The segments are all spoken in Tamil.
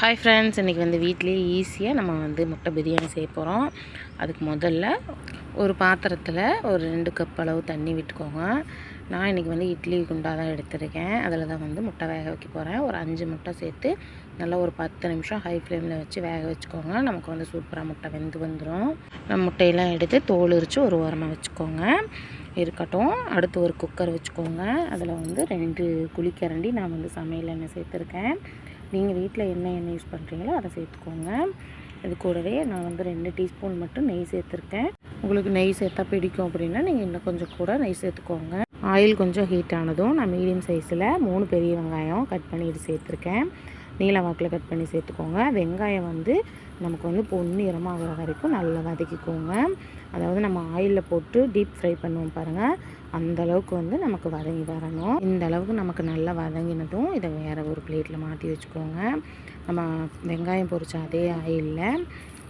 ஹாய் ஃப்ரெண்ட்ஸ் இன்றைக்கி வந்து வீட்லேயே ஈஸியாக நம்ம வந்து முட்டை பிரியாணி செய்ய போகிறோம் அதுக்கு முதல்ல ஒரு பாத்திரத்தில் ஒரு ரெண்டு கப் அளவு தண்ணி விட்டுக்கோங்க. நான் இன்றைக்கி வந்து இட்லி குண்டா தான் எடுத்திருக்கேன். அதில் தான் வந்து முட்டை வேக வைக்க போகிறேன் ஒரு அஞ்சு முட்டை சேர்த்து நல்லா ஒரு பத்து நிமிஷம் ஹை ஃப்ளேமில் வச்சு வேக வச்சுக்கோங்க. நமக்கு வந்து சூப்பராக முட்டை வெந்து வந்துடும் நம்ம முட்டையெல்லாம் எடுத்து தோல் உரித்து ஒரு ஓரமாக வச்சுக்கோங்க. இருக்கட்டும். அடுத்து ஒரு குக்கர் வச்சுக்கோங்க. அதில் வந்து ரெண்டு குழிக்கரண்டி நான் வந்து சமையல் எண்ணெய் சேர்த்துருக்கேன். நீங்கள் வீட்டில் என்ன எண்ணெய் யூஸ் பண்ணுறீங்களோ அதை சேர்த்துக்கோங்க. இது கூடவே நான் வந்து ரெண்டு டீஸ்பூன் மட்டும் நெய் சேர்த்துருக்கேன். உங்களுக்கு நெய் சேர்த்தா பிடிக்கும் அப்படின்னா நீங்கள் இன்னும் கொஞ்சம் கூட நெய் சேர்த்துக்கோங்க. ஆயில் கொஞ்சம் ஹீட் ஆனதும் நான் மீடியம் சைஸில் மூணு பெரிய வெங்காயம் கட் பண்ணிட்டு சேர்த்துருக்கேன். நீல வாக்கில் கட் பண்ணி சேர்த்துக்கோங்க. வெங்காயம் வந்து நமக்கு வந்து பொன்னிறமாகிற வரைக்கும் நல்லா வதக்கிக்கோங்க. அதாவது நம்ம ஆயிலில் போட்டு டீப் ஃப்ரை பண்ணுவோம் பாருங்கள் அந்த அளவுக்கு வந்து நமக்கு வதங்கி வரணும். இந்த அளவுக்கு நமக்கு நல்லா வதங்கினதும் இதை வேறு ஒரு பிளேட்டில் மாற்றி வச்சுக்கோங்க. நம்ம வெங்காயம் பொரிச்ச அதே ஆயிலில்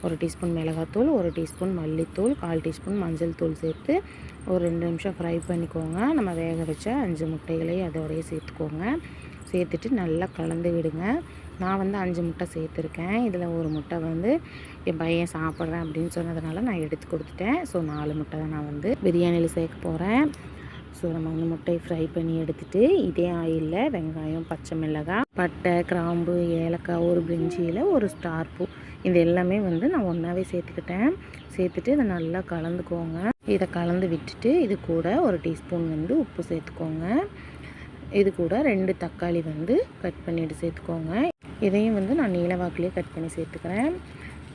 ஒரு டீஸ்பூன் மிளகாத்தூள் ஒரு டீஸ்பூன் மல்லித்தூள் கால் டீஸ்பூன் மஞ்சள் தூள் சேர்த்து ஒரு ரெண்டு நிமிஷம் ஃப்ரை பண்ணிக்கோங்க. நம்ம வேக வச்ச அஞ்சு முட்டைகளையும் அதோடய சேர்த்துக்கோங்க. சேர்த்துட்டு நல்லா கலந்து விடுங்க. நான் வந்து அஞ்சு முட்டை சேர்த்துருக்கேன். இதில் ஒரு முட்டை வந்து என் பையன் சாப்பிட்றேன் அப்படின்னு சொன்னதுனால நான் எடுத்து கொடுத்துட்டேன். ஸோ நாலு முட்டை தான் நான் வந்து பிரியாணியில் சேர்க்க போகிறேன் ஸோ நம்ம வந்து முட்டையை ஃப்ரை பண்ணி எடுத்துகிட்டு இதே ஆயிலில் வெங்காயம் பச்சை மிளகாய் பட்டை கிராம்பு ஏலக்காய் ஒரு பிரிஞ்சியில் ஒரு ஸ்டார் பூ. இது எல்லாமே வந்து நான் ஒன்றாவே சேர்த்துக்கிட்டேன். சேர்த்துட்டு இதை நல்லா கலந்துக்கோங்க. இதை கலந்து விட்டுட்டு இது கூட ஒரு டீஸ்பூன் வந்து உப்பு சேர்த்துக்கோங்க. இது கூட ரெண்டு தக்காளி வந்து கட் பண்ணிட்டு சேர்த்துக்கோங்க. இதையும் வந்து நான் நீளவாக்கிலே கட் பண்ணி சேர்த்துக்கிறேன்.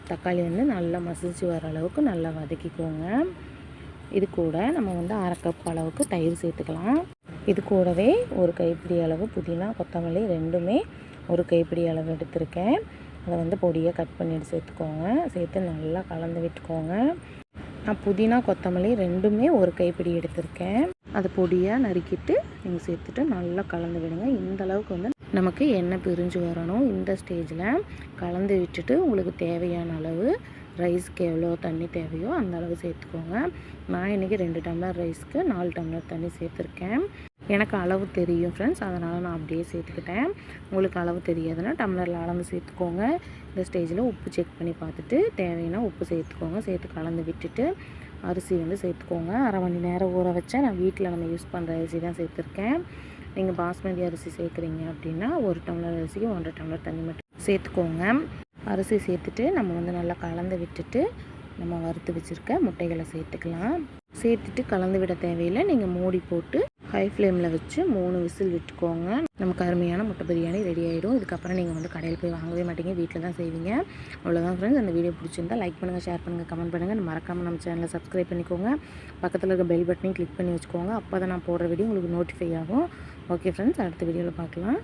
தக்காளி வந்து நல்லா மசிச்சு வர அளவுக்கு நல்லா வதக்கிக்கோங்க. இது கூட நம்ம வந்து அரை கப் அளவுக்கு தயிர் சேர்த்துக்கலாம். இது கூடவே ஒரு கைப்பிடி அளவு புதினா கொத்தமல்லி ரெண்டுமே ஒரு கைப்பிடி அளவு எடுத்திருக்கேன். அதை வந்து பொடியாக கட் பண்ணிட்டு சேர்த்துக்கோங்க. சேர்த்து நல்லா கலந்து விட்டுக்கோங்க. நான் புதினா கொத்தமல்லி ரெண்டுமே ஒரு கைப்பிடி எடுத்திருக்கேன். அதை பொடியாக நறுக்கிட்டு நீங்கள் சேர்த்துட்டு நல்லா கலந்து விடுங்க. இந்த அளவுக்கு வந்து நமக்கு எண்ணெய் பிரிஞ்சு வரணும் இந்த ஸ்டேஜில் கலந்து விட்டுட்டு உங்களுக்கு தேவையான அளவு ரைஸ்க்கு எவ்வளோ தண்ணி தேவையோ அந்த அளவு சேர்த்துக்கோங்க. நான் இன்றைக்கி ரெண்டு டம்ளர் ரைஸ்க்கு நாலு டம்ளர் தண்ணி சேர்த்துருக்கேன். எனக்கு அளவு தெரியும் ஃப்ரெண்ட்ஸ் அதனால் நான் அப்படியே சேர்த்துக்கிட்டேன். உங்களுக்கு அளவு தெரியாதுன்னா டம்ளரில் அளந்து சேர்த்துக்கோங்க. இந்த ஸ்டேஜில் உப்பு செக் பண்ணி பார்த்துட்டு தேவைன்னா உப்பு சேர்த்துக்கோங்க. சேர்த்து கலந்து விட்டுட்டு அரிசி வந்து சேர்த்துக்கோங்க. அரை மணி நேரம் ஊற வச்சேன் நான் வீட்டில் நம்ம யூஸ் பண்ணுற அரிசி தான் சேர்த்துருக்கேன். நீங்கள் பாஸ்மதி அரிசி சேர்க்குறீங்க அப்படின்னா ஒரு டம்ளர் அரிசிக்கு ஒன்றரை டம்ளர் தண்ணி மட்டும் சேர்த்துக்கோங்க. அரிசி சேர்த்துட்டு நம்ம வந்து நல்லா கலந்து விட்டுட்டு நம்ம வறுத்து வச்சுருக்க முட்டைகளை சேர்த்துக்கலாம். சேர்த்துட்டு கலந்து விட தேவையில்லை. நீங்கள் மூடி போட்டு ஹை ஃப்ளேமில் வச்சு மூணு விசில் விட்டுக்கோங்க. நமக்கு அருமையான முட்டை பிரியாணி ரெடி ஆகிடும் இதுக்கப்புறம் நீங்கள் வந்து கடையில் போய் வாங்கவே மாட்டீங்க. வீட்டில் தான் செய்வீங்க. அவ்வளோதான் ஃப்ரெண்ட்ஸ் அந்த வீடியோ பிடிச்சிருந்தா லைக் பண்ணுங்கள் ஷேர் பண்ணுங்கள் கமெண்ட் பண்ணுங்கள் மறக்காமல் நம்ம சேனலை சப்ஸ்கிரைப் பண்ணிக்கோங்க. பக்கத்தில் இருக்க பெல் பட்டனையும் கிளிக் பண்ணி வச்சுக்கோங்க. அப்போ தான் நான் போடுற வீடியோ உங்களுக்கு நோட்டிஃபை ஆகும். ஓகே ஃப்ரெண்ட்ஸ் அடுத்த வீடியோவில் பார்க்கலாம்.